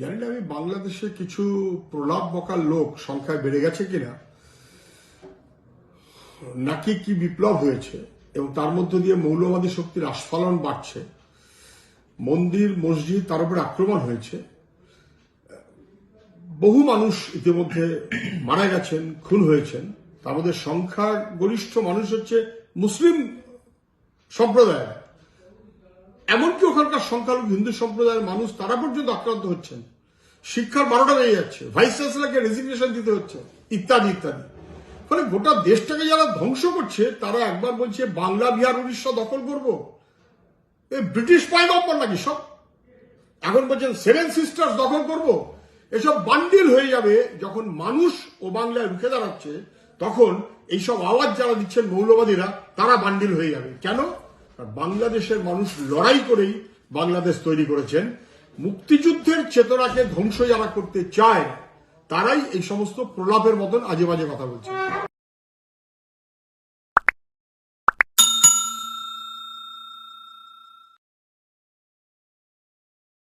জানি না আমি বাংলাদেশে কিছু প্রলাপ বকার লোক সংখ্যায় বেড়ে গেছে কিনা, নাকি কি বিপ্লব হয়েছে, এবং তার মধ্য দিয়ে মৌলবাদী শক্তির আস্ফালন বাড়ছে, মন্দির, মসজিদ তার উপরে আক্রমণ হয়েছে, বহু মানুষ ইতিমধ্যে মারা গেছেন, খুন হয়েছেন, তার মধ্যে সংখ্যা গরিষ্ঠ মানুষ হচ্ছে মুসলিম সম্প্রদায় এমনকি ওখানকার সংখ্যালঘু হিন্দু সম্প্রদায়ের মানুষ তারা পর্যন্ত আক্রান্ত হচ্ছেন শিক্ষার বারোটা বেড়ে যাচ্ছে ভাইস চ্যান্সেলারকে রেজিগনেশন দিতে হচ্ছে, ইত্যাদি ইত্যাদি। ফলে গোটা দেশটাকে যারা ধ্বংস করছে, তারা একবার বলছে, বাংলা, বিহার, উড়িষ্যা দখল করব। এ ব্রিটিশ পাইগম্বর নাকি সব? এখন বলছেন সেভেন সিস্টার্স দখল করব। এসব বান্ডিল হয়ে যাবে যখন মানুষ ও বাংলায় রুখে দাঁড়াচ্ছে, তখন এইসব আওয়াজ যারা দিচ্ছেন মৌলবাদীরা, তারা বান্ডিল হয়ে যাবে। কেন? বাংলাদেশের মানুষ লড়াই করেই বাংলাদেশ তৈরি করেছেন। মুক্তিযুদ্ধের চেতনাকে ধ্বংস যারা করতে চায়, তারাই এই সমস্ত প্রলাপের মতন আজে বাজে কথা বলছে।